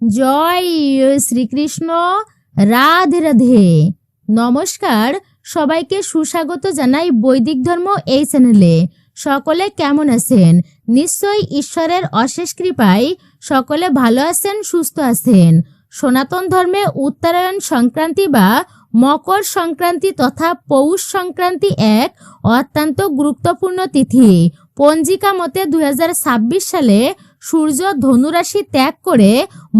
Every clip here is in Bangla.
জয় শ্রীকৃষ্ণ, রাধে রাধে। নমস্কার, সবাইকে সুস্বাগত জানাই বৈদিক ধর্ম এই চ্যানেলে সকলে কেমন আছেন? নিশ্চয়ই ঈশ্বরের অশেষ কৃপায় সকলে ভালো আছেন, সুস্থ আছেন। সনাতন ধর্মে উত্তরায়ণ সংক্রান্তি বা মকর সংক্রান্তি তথা পৌষ সংক্রান্তি এক অত্যন্ত গুরুত্বপূর্ণ তিথি। পঞ্জিকা মতে দুই হাজার ছাব্বিশ সালে সূর্য ধনুরাশি ত্যাগ করে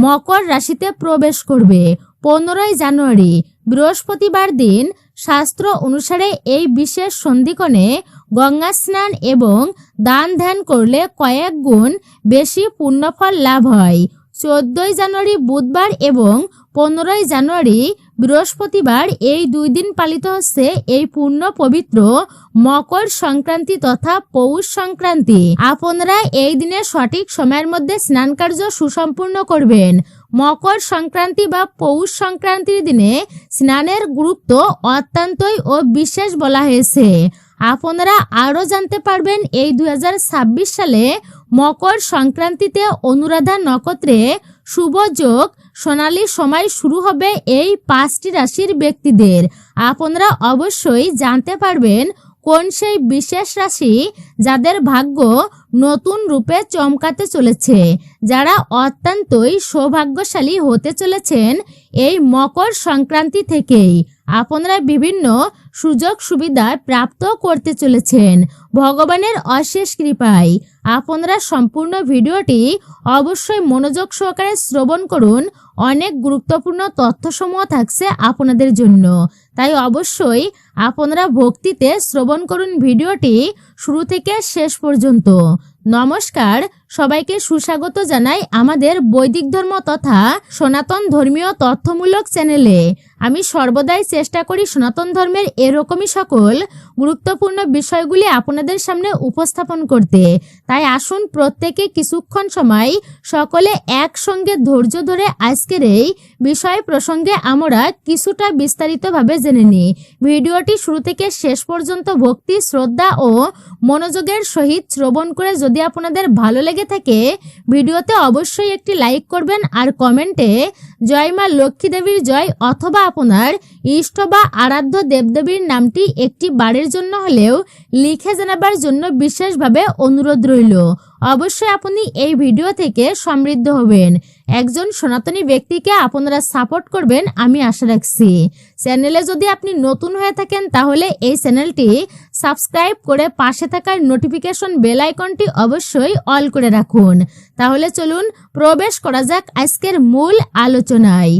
মকর রাশিতে প্রবেশ করবে। পনেরোই জানুয়ারি, বৃহস্পতিবার দিন শাস্ত্র অনুসারে এই বিশেষ সন্ধিকণে গঙ্গা স্নান এবং দান ধ্যান করলে কয়েক গুণ বেশি পুণ্যফল লাভ হয়। চোদ্দই জানুয়ারি বুধবার এবং পনেরোই জানুয়ারি বৃহস্পতিবার এই দুই দিন পালিত হচ্ছে এই পূর্ণ পবিত্র মকর সংক্রান্তি তথা পৌষ সংক্রান্তি। আপনারা এই দিনে সঠিক সময়ের মধ্যে স্নান কার্য সুসম্পূর্ণ করবেন। মকর সংক্রান্তি বা পৌষ সংক্রান্তির দিনে স্নানের গুরুত্ব অত্যন্তই ও বিশেষ বলা হয়েছে। আপনারা আরও জানতে পারবেন এই দুই হাজার ছাব্বিশ সালে মকর সংক্রান্তিতে অনুরাধা নক্ষত্রে শুভ যোগ। সোনালী সময় শুরু হবে এই পাঁচটি রাশির ব্যক্তিদের। আপনারা অবশ্যই জানতে পারবেন কোন সেই বিশেষ রাশি যাদের ভাগ্য নতুন রূপে চমকাতে চলেছে, যারা অত্যন্তই সৌভাগ্যশালী হতে চলেছেন এই মকর সংক্রান্তি থেকেই। আপনারা বিভিন্ন সুযোগ সুবিধা প্রাপ্ত করতে চলেছেন। ভগবানের অশেষ কৃপায়। আপনারা সম্পূর্ণ ভিডিওটি অবশ্যই মনোযোগ সহকারে শ্রবণ করুন। অনেক গুরুত্বপূর্ণ তথ্যসমূহ থাকছে আপনাদের জন্য। তাই অবশ্যই আপনারা ভক্তিতে শ্রবণ করুন ভিডিওটি শুরু থেকে শেষ পর্যন্ত। নমস্কার, সবাইকে সুস্বাগত জানাই আমাদের বৈদিক ধর্ম তথা সনাতন ধর্মীয় তথ্যমূলক চ্যানেলে। আমি সর্বদাই চেষ্টা করি সনাতন ধর্মের এরকমই সকল গুরুত্বপূর্ণ বিষয়গুলি আপনাদের সামনে উপস্থাপন করতে। তাই আসুন প্রত্যেকে কিছুক্ষণ সময় সকলে একসঙ্গে ধৈর্য ধরে আজকের এই বিষয় প্রসঙ্গে আমরা কিছুটা বিস্তারিতভাবে জেনে নিই। ভিডিওটি শুরু থেকে শেষ পর্যন্ত ভক্তি, শ্রদ্ধা ও মনোযোগের সহিত শ্রবণ করে যদি আপনাদের ভালো লেগে থাকে, ভিডিওতে অবশ্যই একটি লাইক করবেন আর কমেন্টে জয় মা লক্ষ্মী দেবীর জয় অথবা আপনার ইষ্ট বা আরাধ্য দেবদেবীর নামটি একটি বারের জন্য হলেও লিখে জানাবার জন্য বিশেষভাবে অনুরোধ রইল। অবশ্যই আপনি এই ভিডিও থেকে সমৃদ্ধ হবেন। একজন সনাতনী ব্যক্তিকে আপনারা সাপোর্ট করবেন আমি আশা রাখছি। চ্যানেলে যদি আপনি নতুন হয়ে থাকেন তাহলে এই চ্যানেলটি সাবস্ক্রাইব করে পাশে থাকার নোটিফিকেশন বেল আইকনটি অবশ্যই অল করে রাখুন। তাহলে চলুন প্রবেশ করা যাক আজকের মূল আলোচনায়।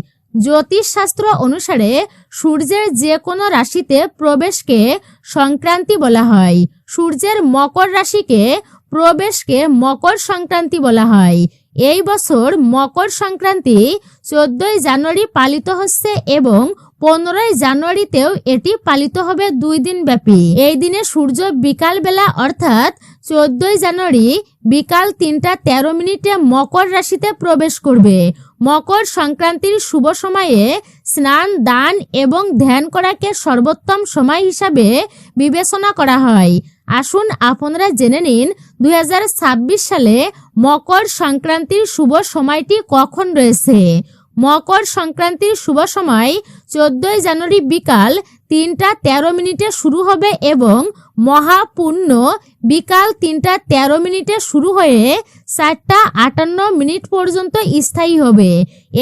জ্যোতিষ শাস্ত্র অনুসারে সূর্যের যে কোনো রাশিতে প্রবেশকে সংক্রান্তি বলা হয়। সূর্যের মকর রাশিকে প্রবেশকে মকর সংক্রান্তি বলা হয়। এই বছর মকর সংক্রান্তি চোদ্দই জানুয়ারি পালিত হচ্ছে এবং পনেরোই জানুয়ারিতেও এটি পালিত হবে দুই দিন ব্যাপী। এই দিনে সূর্য বিকাল বেলা অর্থাৎ চোদ্দই জানুয়ারি বিকাল তিনটা তেরো মিনিটে মকর রাশিতে প্রবেশ করবে। মকর সংক্রান্তির শুভ সময়ে স্নান, দান এবং ধ্যান করাকে সর্বোত্তম সময় হিসাবে বিবেচনা করা হয়। আসুন আপনারা জেনে নিন, দুই হাজার ছাব্বিশ সালে মকর সংক্রান্তির শুভ সময়টি কখন রয়েছে? মকর সংক্রান্তির শুভ সময় চোদ্দই জানুয়ারি বিকাল তিনটা তেরো মিনিটে শুরু হবে এবং মহাপূর্ণ বিকাল তিনটা তেরো মিনিটে শুরু হয়ে চারটা আটান্ন মিনিট পর্যন্ত স্থায়ী হবে।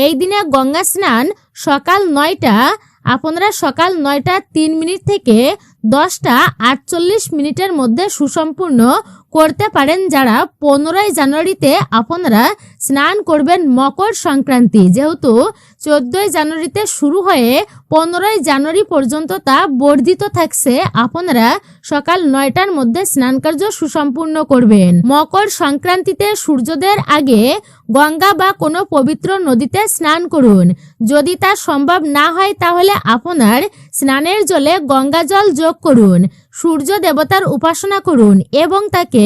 এই দিনে গঙ্গা স্নান সকাল নয়টা, আপনারা সকাল নয়টা তিন মিনিট থেকে দশটা আটচল্লিশ মিনিটের মধ্যে সুসম্পূর্ণ করতে পারেন যারা পনেরোই জানুয়ারিতে আপনারা স্নান করবেন মকর সংক্রান্তি। যেহেতু চোদ্দই জানুয়ারিতে শুরু হয়ে পনেরোই জানুয়ারি পর্যন্ত তা বর্ধিত থাকছে, আপনারা সকাল নয়টার মধ্যে স্নান কার্য সুসম্পূর্ণ করবেন। মকর সংক্রান্তিতে সূর্যোদয়ের আগে গঙ্গা বা কোনো পবিত্র নদীতে স্নান করুন। যদি তা সম্ভব না হয়, তাহলে আপনার স্নানের জলে গঙ্গা জল যোগ করুন। সূর্য দেবতার উপাসনা করুন এবং তাকে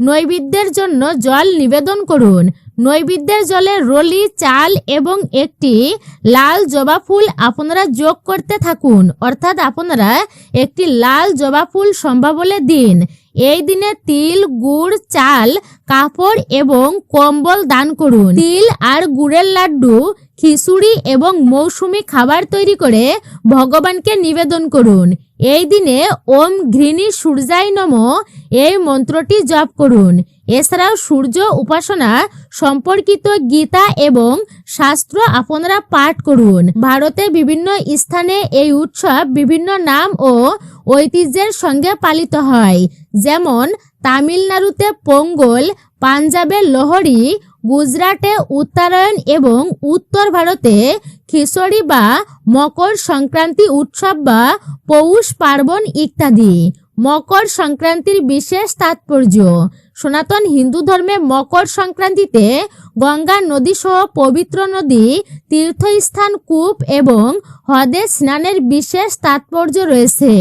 নৈবেদ্যের জন্য জল নিবেদন করুন। নৈবেদ্যের জলে রলি, চাল এবং একটি লাল জবা ফুল আপনারা যোগ করতে থাকুন। অর্থাৎ আপনারা একটি লাল জবা ফুল সম্ভাবলে দিন। এই দিনে তিল, গুড়, চাল, কাপড় এবং কম্বল দান করুন। তিল আর গুড়ের লাড্ডু, খিচুড়ি এবং মৌসুমি খাবার তৈরি করে ভগবানকে নিবেদন করুন। এই দিনে ওম ঘৃণী সূর্যায় নম। এই মন্ত্রটি জপ করুন। এছাড়াও সূর্য উপাসনা সম্পর্কিত গীতা এবং শাস্ত্র আপনারা পাঠ করুন। ভারতে বিভিন্ন স্থানে এই উৎসব বিভিন্ন নাম ও ঐতিহ্যের সঙ্গে পালিত হয়। যেমন তামিলনাড়ুতে পোঙ্গল, পাঞ্জাবে লোহরি গুজরাটে উত্তরায়ণ এবং উত্তর ভারতে খিচড়ি বা মকর সংক্রান্তি উৎসব বা পৌষ পার্বণ ইত্যাদি। মকর সংক্রান্তির বিশেষ তাৎপর্য, সনাতন হিন্দু ধর্মে মকর সংক্রান্তিতে গঙ্গা নদী সহ পবিত্র নদী, তীর্থস্থান, কূপ এবং হ্রদে স্নানের বিশেষ তাৎপর্য রয়েছে।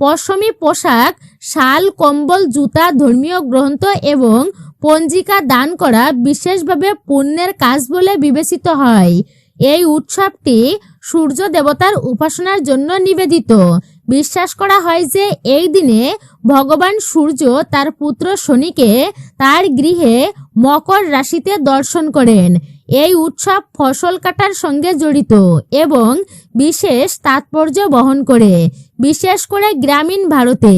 পশমি পোশাক, শাল, কম্বল, জুতা, ধর্মীয় গ্রন্থ এবং পঞ্জিকা দান করা বিশেষভাবে পুণ্যের কাজ বলে বিবেচিত হয়। এই উৎসবটি সূর্য দেবতার উপাসনার জন্য নিবেদিত। বিশ্বাস করা হয় যে এই দিনে ভগবান সূর্য তার পুত্র শনিকে তার গৃহে মকর রাশিতে দর্শন করেন। এই উৎসব ফসল কাটার সঙ্গে জড়িত এবং বিশেষ তাৎপর্য বহন করে। বিশেষ করে গ্রামীণ ভারতে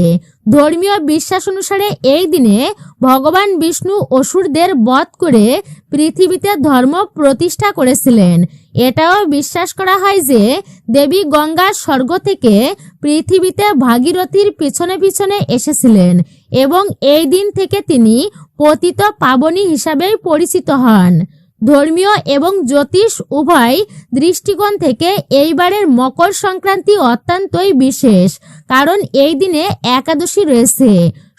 ধর্মীয় বিশ্বাস অনুসারে এই দিনে ভগবান বিষ্ণু অসুরদের বধ করে পৃথিবীতে ধর্ম প্রতিষ্ঠা করেছিলেন। এটাও বিশ্বাস করা হয় যে দেবী গঙ্গা স্বর্গ থেকে পৃথিবীতে ভাগীরথীর পিছনে পিছনে এসেছিলেন এবং এই দিন থেকে তিনি পতিত পাবনী হিসাবেই পরিচিত হন। ধর্মীয় এবং জ্যোতিষ উভয় দৃষ্টিকোণ থেকে এইবারের মকর সংক্রান্তি অত্যন্তই বিশেষ। কারণ এই দিনে একাদশী রয়েছে।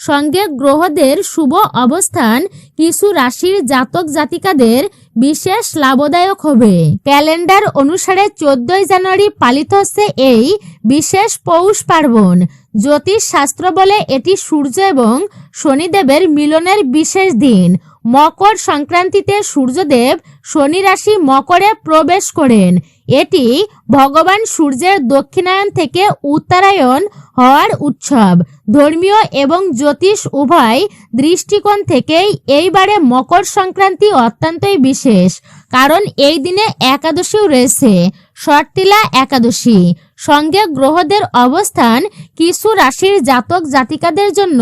সঙ্গে গ্রহদের শুভ অবস্থান কিছু রাশির জাতক জাতিকাদের বিশেষ লাভদায়ক হবে। ক্যালেন্ডার অনুসারে চোদ্দই জানুয়ারি পালিত হচ্ছে এই বিশেষ পৌষ পার্বণ। জ্যোতিষ শাস্ত্র বলে এটি সূর্য এবং শনিদেবের মিলনের বিশেষ দিন। মকর সংক্রান্তিতে সূর্যদেব শনি রাশি মকরে প্রবেশ করেন। এটি ভগবান সূর্যের দক্ষিণায়ন থেকে উত্তরায়ণ হওয়ার উৎসব। ধর্মীয় এবং জ্যোতিষ উভয় দৃষ্টিকোণ থেকেই এইবারে মকর সংক্রান্তি অত্যন্তই বিশেষ, কারণ এই দিনে একাদশীও রয়েছে শর্তিলা একাদশী। সঙ্গে গ্রহদের অবস্থান কিছু রাশির জাতক জাতিকাদের জন্য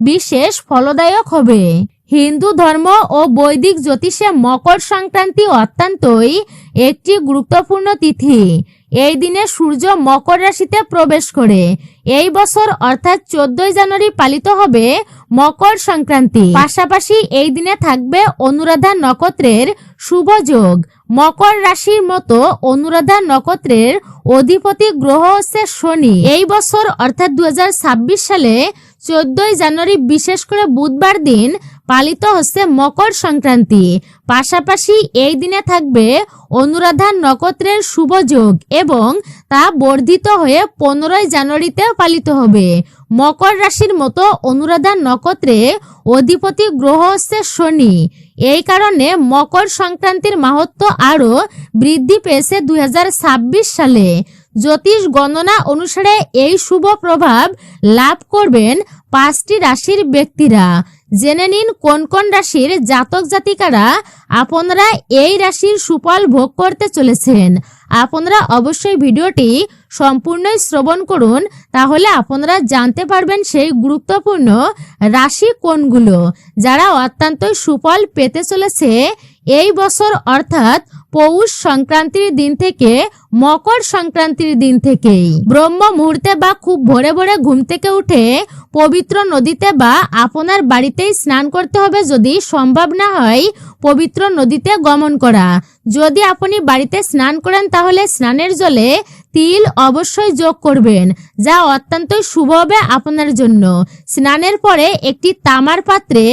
বিশেষ ফলদায়ক হবে। হিন্দু ধর্ম ও বৈদিক জ্যোতিষে মকর সংক্রান্তি অত্যন্তই একটি গুরুত্বপূর্ণ তিথি। এই দিনে সূর্য মকর রাশিতে প্রবেশ করে। এই বছর অর্থাৎ চোদ্দই জানুয়ারি পালিত হবে মকর সংক্রান্তি। পাশাপাশি এই দিনে থাকবে অনুরাধা নক্ষত্রের শুভ যোগ। মকর রাশির মতো অনুরাধা নক্ষত্রের অধিপতি গ্রহ হচ্ছে শনি। এই বছর অর্থাৎ দুই হাজার ছাব্বিশ সালে চোদ্দই জানুয়ারি বিশেষ করে বুধবার দিন পালিত হচ্ছে মকর সংক্রান্তি। পাশাপাশি এই দিনে থাকবে অনুরাধা নক্ষত্রের শুভ যোগ এবং তা বর্ধিত হয়ে পনেরোই জানুয়ারিতে পালিত হবে। মকর রাশির মতো অনুরাধা নক্ষত্রে অধিপতি গ্রহ হচ্ছে শনি। এই কারণে মকর সংক্রান্তির মাহাত্ম আরও বৃদ্ধি পেয়েছে দুই হাজার ছাব্বিশ সালে। জ্যোতিষ গণনা অনুসারে এই শুভ প্রভাব লাভ করবেন পাঁচটি রাশির ব্যক্তিরা। জেনে নিন কোন কোন রাশির জাতক জাতিকারা আপনারা এই রাশির সুফল ভোগ করতে চলেছেন। আপনারা অবশ্যই ভিডিওটি সম্পূর্ণই শ্রবণ করুন, তাহলে আপনারা জানতে পারবেন সেই গুরুত্বপূর্ণ রাশি কোনগুলো। যারা অত্যন্তই সুফল পেতে চলেছে এই বছর অর্থাৎ পৌষ সংক্রান্তির দিন থেকে মকর সংক্রান্তির দিন থেকেই। ব্রহ্ম মুহূর্তে বা খুব ভোরে ভোরে ঘুম থেকে উঠে পবিত্র নদীতে বা আপনার বাড়িতেই স্নান করতে হবে যদি সম্ভব না হয় পবিত্র নদীতে গমন করা। যদি আপনি বাড়িতে স্নান করেন তাহলে স্নানের জলে তিল অবশ্যই যোগ করবেন, যা অত্যন্ত শুভ হবে আপনার জন্য। স্নানের পরে একটি তামার পাত্রে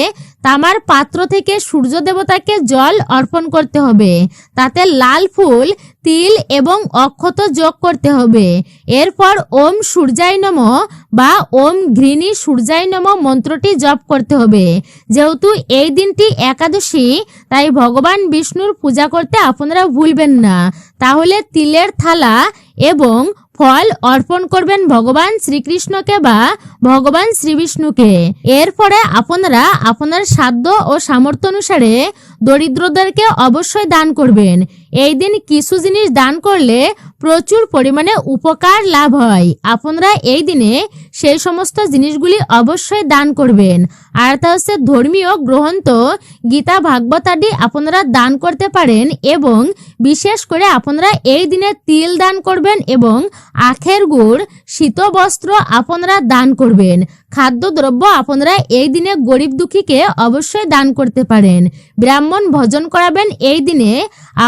তামার পাত্র থেকে সূর্য দেবতাকে জল অর্পণ করতে হবে। তাতে লাল ফুল, তিল এবং অক্ষত যোগ করতে হবে। এরপর ওম সূর্যায় নম বা ওম ঘৃণী সূর্যায় নম মন্ত্রটি জপ করতে হবে। যেহেতু এই দিনটি একাদশী, তাই ভগবান বিষ্ণুর পূজা করতে আপনারা ভুলবেন না। তাহলে তিলের থালা এবং ফল অর্পণ করবেন ভগবান শ্রীকৃষ্ণকে বা ভগবান শ্রীবিষ্ণুকে। এরপরে আপনারা আপনার সাধ্য ও সামর্থ্য অনুসারে দরিদ্রদেরকে অবশ্যই দান করবেন। এই দিন কিছু জিনিস দান করলে প্রচুর পরিমাণে উপকার লাভ হয়। আপনারা এই দিনে সেই সমস্ত জিনিসগুলি অবশ্যই দান করবেন। আর তা হচ্ছে ধর্মীয় গ্রন্থ, গীতা, ভাগবত আদি আপনারা দান করতে পারেন এবং বিশেষ করে আপনারা এই দিনে তিল দান করবেন এবং আখের গুড় শীত বস্ত্র আপনারা দান করবেন। খাদ্যদ্রব্য আপনারা এই দিনে গরিব দুঃখীকে অবশ্যই দান করতে পারেন। ব্রাহ্মণ ভোজন করাবেন এই দিনে,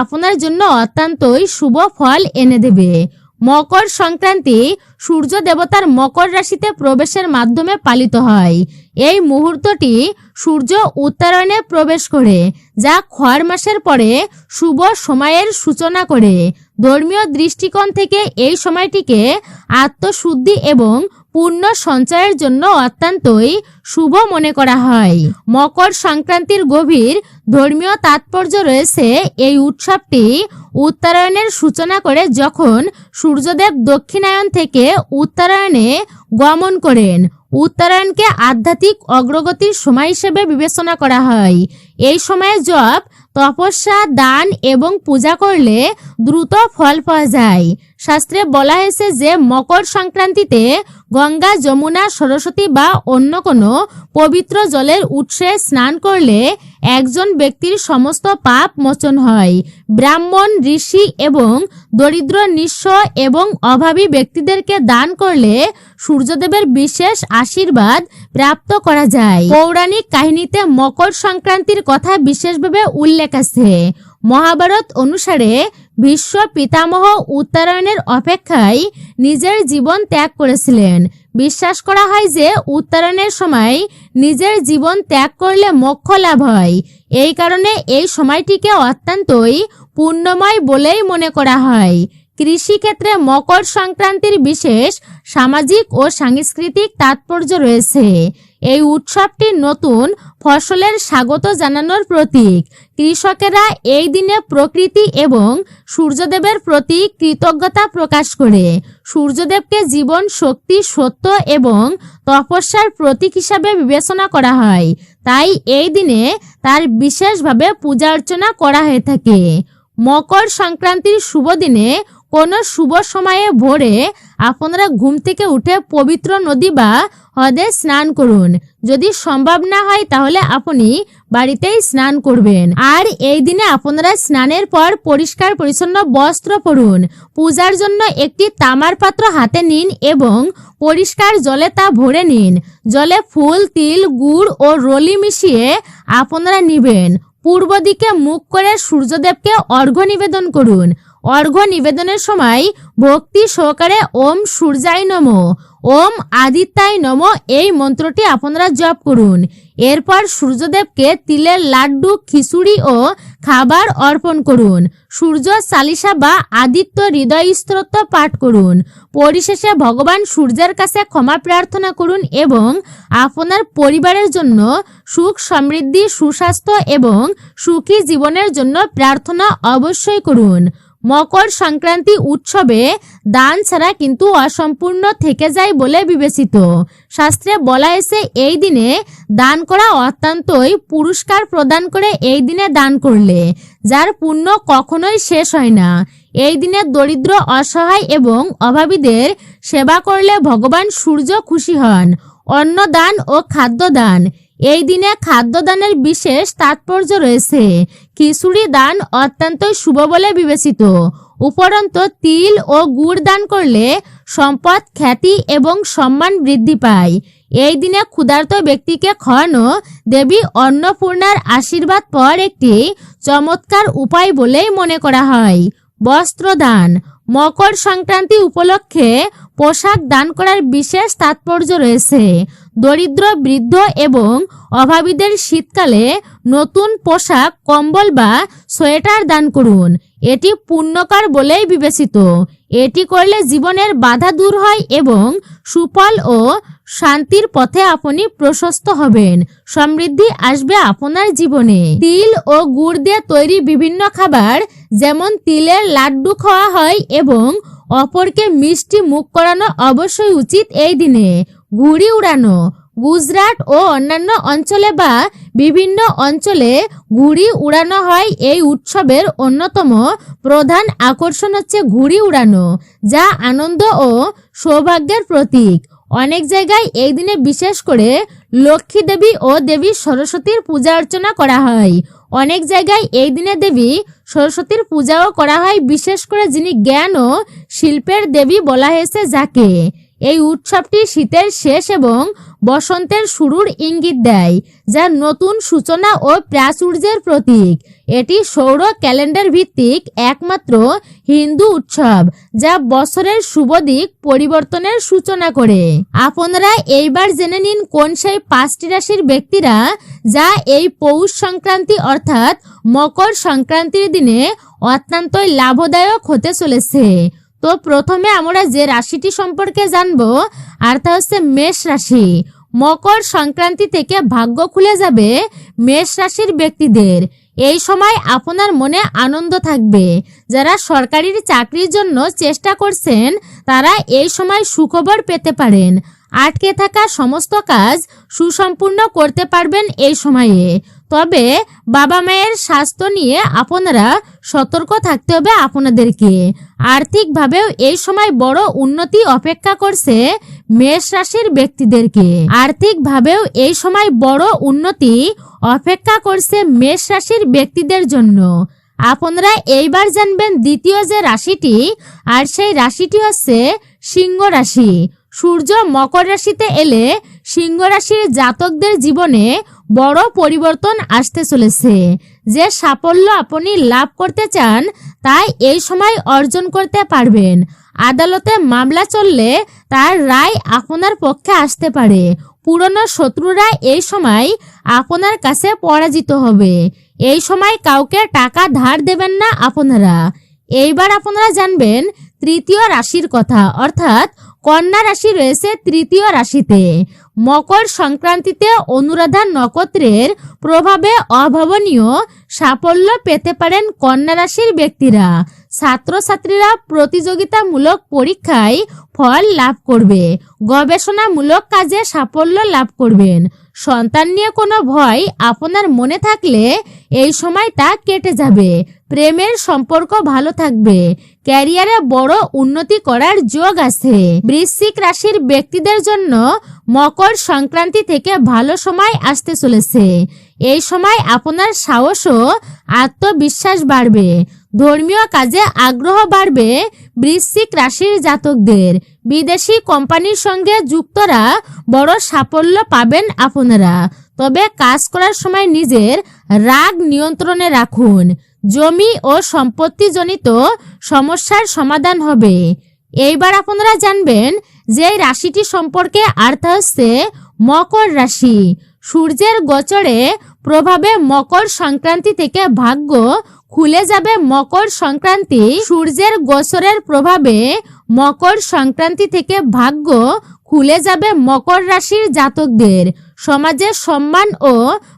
আপনার জন্য অত্যন্তই শুভ ফল এনে দেবে। মকর সংক্রান্তি সূর্য দেবতার মকর রাশিতে প্রবেশের মাধ্যমে পালিত হয়। এই মুহূর্তটি সূর্য উত্তরায়ণে প্রবেশ করে, যা খর মাসের পরে শুভ সময়ের সূচনা করে। ধর্মীয় দৃষ্টিকোণ থেকে এই সময়টিকে আত্মশুদ্ধি এবং পূর্ণ সঞ্চয়ের জন্য অত্যন্তই শুভ মনে করা হয়। মকর সংক্রান্তির গভীর ধর্মীয় তাৎপর্য রয়েছে এই উৎসবটি উত্তরায়ণের সূচনা করে যখন সূর্যদেব দক্ষিণায়ন থেকে উত্তরায়ণে গমন করেন। উত্তরায়ণকে আধ্যাত্মিক অগ্রগতির সময় হিসেবে বিবেচনা করা হয়। এই সময়ে জপ, তপস্যা, দান এবং পূজা করলে দ্রুত ফল পাওয়া যায়। শাস্ত্রে বলা হয়েছে যে মকর সংক্রান্তিতে গঙ্গা, যমুনা, সরস্বতী বা অন্য কোনো পবিত্র জলের উৎসে স্নান করলে একজন ব্যক্তির সমস্ত পাপ মোচন হয়। ব্রাহ্মণ, ঋষি এবং দরিদ্র, নিঃস্ব এবং অভাবী ব্যক্তিদেরকে দান করলে সূর্যদেবের বিশেষ আশীর্বাদ প্রাপ্ত করা যায়। পৌরাণিক কাহিনীতে মকর সংক্রান্তির কথা বিশেষভাবে উল্লেখ আছে। মহাভারত অনুসারে বিশ্ব পিতামহ উত্তরায়ণের অপেক্ষায় নিজের জীবন ত্যাগ করেছিলেন। বিশ্বাস করা হয় যে উত্তরায়ণের সময় নিজের জীবন ত্যাগ করলে মোক্ষ লাভ হয়। এই কারণে এই সময়টিকে অত্যন্তই পুণ্যময় বলেই মনে করা হয়। কৃষিক্ষেত্রে মকর সংক্রান্তির বিশেষ সামাজিক ও সাংস্কৃতিক তাৎপর্য রয়েছে। এই উৎসবটি নতুন ফসলের স্বাগত জানানোর প্রতীক। কৃষকেরা এই দিনে প্রকৃতি এবং সূর্যদেবের প্রতি কৃতজ্ঞতা প্রকাশ করে। সূর্যদেবকে জীবন, শক্তি, সত্য এবং তপস্যার প্রতীক হিসাবে বিবেচনা করা হয়। তাই এই দিনে তার বিশেষভাবে পূজা অর্চনা করা হয়ে থাকে। মকর সংক্রান্তির শুভ দিনে কোনো শুভ সময়ে ভোরে আপনারা ঘুম থেকে উঠে পবিত্র নদী বা হ্রদে স্নান করুন। যদি সম্ভব না হয় তাহলে আপনি বাড়িতেই স্নান করবেন। আর এই দিনে আপনারা স্নানের পর পরিষ্কার পরিচ্ছন্ন বস্ত্র পরুন। পূজার জন্য একটি তামার পাত্র হাতে নিন এবং পরিষ্কার জলে তা ভরে নিন। জলে ফুল, তিল, গুড় ও রলি মিশিয়ে আপনারা নিবেন। পূর্ব দিকে মুখ করে সূর্যদেবকে অর্ঘ্য নিবেদন করুন। অর্ঘ্য নিবেদনের সময় ভক্তি সহকারে ওম সূর্যায় নম। ওম আদিত্যায় নম এই মন্ত্রটি আপনারা জপ করুন। এরপর সূর্যদেবকে তিলের লাড্ডু, খিচুড়ি ও খাবার অর্পণ করুন। সূর্য চালিসা বা আদিত্য হৃদয় স্তোত্র পাঠ করুন। পরিশেষে ভগবান সূর্যের কাছে ক্ষমা প্রার্থনা করুন এবং আপনার পরিবারের জন্য সুখ সমৃদ্ধি, সুস্বাস্থ্য এবং সুখী জীবনের জন্য প্রার্থনা অবশ্যই করুন। মকর সংক্রান্তি উৎসবে দান ছাড়া কিন্তু অসম্পূর্ণ থেকে যায় বলে বিবেচিত। শাস্ত্রে বলা এসে এই দিনে দান করা অত্যন্তই পুরস্কার প্রদান করে এই দিনে দান করলে, যার পুণ্য কখনোই শেষ হয় না। এই দিনে দরিদ্র, অসহায় এবং অভাবীদের সেবা করলে ভগবান সূর্য খুশি হন। অন্নদান ও খাদ্যদান এই দিনে খাদ্যদানের বিশেষ তাৎপর্য রয়েছে। খিচুড়ি দান অত্যন্ত শুভ বলে বিবেচিত। উপরন্ত তিল ও গুড় দান করলে সম্পদ, খ্যাতি এবং সম্মান বৃদ্ধি পায়। এই দিনে ক্ষুধার্ত ব্যক্তিকে খাওয়ানো দেবী অন্নপূর্ণার আশীর্বাদ পর একটি চমৎকার উপায় বলেই মনে করা হয়। বস্ত্রদান মকর সংক্রান্তি উপলক্ষে পোশাক দান করার বিশেষ তাৎপর্য রয়েছে। দরিদ্র, বৃদ্ধ এবং অভাবীদের শীতকালে নতুন পোশাক, কম্বল বা সোয়েটার দান করুন। এটি পুণ্যকর বলেই বিবেচিত। এটি করলে জীবনের বাধা দূর হয় এবং সুফল ও শান্তির পথে আপনি প্রশস্ত হবেন। সমৃদ্ধি আসবে আপনার জীবনে। তিল ও গুড় দিয়ে তৈরি বিভিন্ন খাবার, যেমন তিলের লাড্ডু খাওয়া হয় এবং অপরকে মিষ্টি মুখ করানো অবশ্যই উচিত এই দিনে। ঘুড়ি উড়ানো, গুজরাট ও অন্যান্য অঞ্চলে বা বিভিন্ন অঞ্চলে ঘুড়ি উড়ানো হয়। এই উৎসবের অন্যতম প্রধান আকর্ষণ হচ্ছে ঘুড়ি উড়ানো, যা আনন্দ ও সৌভাগ্যের প্রতীক। অনেক জায়গায় এই দিনে বিশেষ করে লক্ষ্মী দেবী ও দেবী সরস্বতীর পূজা অর্চনা করা হয়। অনেক জায়গায় এই দিনে দেবী সরস্বতীর পূজাও করা হয়, বিশেষ করে যিনি জ্ঞান ও শিল্পের দেবী বলা হয়েছে যাকে। এই উৎসবটি শীতের শেষ এবং বসন্তের শুরুর ইঙ্গিত দেয়, যা নতুন সূচনা ও প্রাচুর্যের প্রতীক। এটি সৌর ক্যালেন্ডার ভিত্তিক একমাত্র হিন্দু উৎসব, যা বছরের শুভ দিক পরিবর্তনের সূচনা করে। আপনারা এইবার জেনে নিন কোন সেই পাঁচটি রাশির ব্যক্তিরা, যা এই পৌষ সংক্রান্তি অর্থাৎ মকর সংক্রান্তির দিনে অত্যন্তই লাভদায়ক হতে চলেছে। তো প্রথমে আমরা যে রাশিটি সম্পর্কে জানব, আর তা হচ্ছে মেষ রাশি। মকর সংক্রান্তি থেকে ভাগ্য খুলে যাবে মেষ রাশির ব্যক্তিদের। এই সময় আপনার মনে আনন্দ থাকবে। যারা সরকারি চাকরির জন্য চেষ্টা করছেন, তারা এই সময় সুখবর পেতে পারেন। আটকে থাকা সমস্ত কাজ সুসম্পূর্ণ করতে পারবেন এই সময়ে। তবে বাবা মায়ের স্বাস্থ্য নিয়ে আপনারা সতর্ক থাকতে হবে আপনাদেরকে। আর্থিকভাবেও এই সময় বড় উন্নতি অপেক্ষা করছে মেষ রাশির ব্যক্তিদেরকে। আর্থিকভাবেও এই সময় বড় উন্নতি অপেক্ষা করছে মেষ রাশির ব্যক্তিদের জন্য। আপনারা এইবার জানবেন দ্বিতীয় যে রাশিটি, আর সেই রাশিটি হচ্ছে সিংহ রাশি। সূর্য মকর রাশিতে এলে সিংহ রাশির জাতকদের জীবনে বড় পরিবর্তন আসতে চলেছে। যে সাফল্য আপনি লাভ করতে চান, তাই এই সময় অর্জন করতে পারবেন। আদালতে মামলা চললে তার রায় আপনার পক্ষে আসতে পারে। পুরনো শত্রুরা এই সময় আপনার কাছে পরাজিত হবে। এই সময় কাউকে টাকা ধার দেবেন না আপনারা। এইবার আপনারা জানবেন, তৃতীয় রাশির কথা, অর্থাৎ কন্যা রাশি রয়েছে তৃতীয় রাশিতে। মকর সংক্রান্তিতে অনুরাধা নক্ষত্রের প্রভাবে অভাবনীয় সাফল্য পেতে পারেন কন্যা রাশির ব্যক্তিরা। ছাত্রছাত্রীরা প্রতিযোগিতামূলক পরীক্ষায় ফল লাভ করবে, গবেষণামূলক কাজে সাফল্য লাভ করবেন। সন্তান নিয়ে কোনো ভয় আপনার মনে থাকলে এই সময় তা কেটে যাবে। প্রেমের সম্পর্ক ভালো থাকবে। ক্যারিয়ারে বড় উন্নতি করার যোগ আছে। বৃশ্চিক রাশির ব্যক্তিদের জন্য মকর সংক্রান্তি থেকে ভালো সময় আসতে চলেছে। এই সময় আপনার সাহস ও আত্মবিশ্বাস বাড়বে। ধর্মীয় কাজে আগ্রহ বাড়বে বৃশ্চিক রাশির জাতকদের। বিদেশি কোম্পানির সঙ্গে যুক্তরা বড় সাফল্য পাবেন আপনারা। তবে কাজ করার সময় নিজের রাগ নিয়ন্ত্রণে রাখুন। জমি ও সম্পত্তিজনিত সমস্যার সমাধান হবে। এইবার আপনারা জানবেন যে রাশিটি সম্পর্কে আর তা হচ্ছে মকর রাশি। সূর্যের গোচরে প্রভাবে মকর সংক্রান্তি থেকে ভাগ্য খুলে যাবে মকর সংক্রান্তি। সূর্যের গোচরের প্রভাবে মকর সংক্রান্তি থেকে ভাগ্য খুলে যাবে মকর রাশির জাতকদের। সমাজে সম্মান ও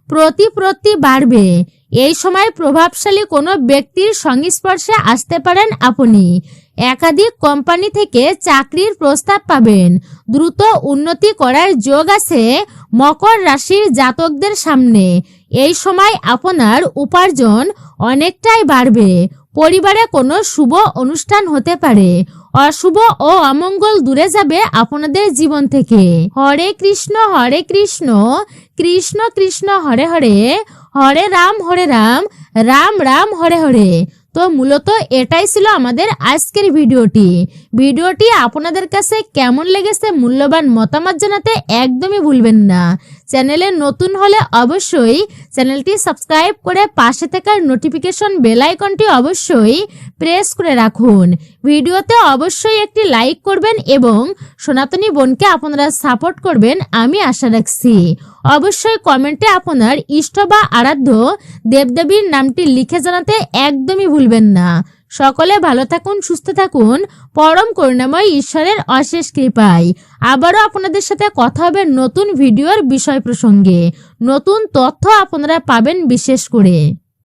প্রতিপ্রতি বাড়বে। এই সময় প্রভাবশালী কোনো ব্যক্তির সংস্পর্শে আসতে পারেন আপনি। একাধিক কোম্পানি থেকে চাকরির প্রস্তাব পাবেন। দ্রুত উন্নতি করার যোগ আছে মকর রাশির জাতকদের সামনে। এই সময় আপনার উপার্জন অনেকটাই বাড়বে। পরিবারে কোনো শুভ অনুষ্ঠান হতে পারে। অশুভ ও অমঙ্গল দূরে যাবে আপনাদের জীবন থেকে। হরে কৃষ্ণ হরে কৃষ্ণ। কৃষ্ণ কৃষ্ণ, হরে হরে। হরে রাম হরে রাম রাম রাম, হরে হরে। তো মূলত এটাই ছিল আমাদের আজকের ভিডিওটি। ভিডিওটি আপনাদের কাছে কেমন লেগেছে, মূল্যবান মতামত জানাতে একদমই ভুলবেন না। চ্যানেলে নতুন হলে অবশ্যই চ্যানেলটি সাবস্ক্রাইব করে পাশে থাকার নোটিফিকেশন বেল আইকনটি অবশ্যই প্রেস করে রাখুন। ভিডিওতে অবশ্যই একটি লাইক করবেন এবং সনাতনী বোনকে আপনারা সাপোর্ট করবেন আমি আশা রাখছি। অবশ্যই কমেন্টে আপনার ইষ্ট বা আরাধ্য দেবদেবীর নামটি লিখে জানাতে একদমই ভুলবেন না। সকলে ভালো থাকুন, সুস্থ থাকুন। পরম করুণাময় ঈশ্বরের অশেষ কৃপায়। আবারও আপনাদের সাথে কথা হবে নতুন ভিডিওর বিষয় প্রসঙ্গে। নতুন তথ্য আপনারা পাবেন বিশেষ করে।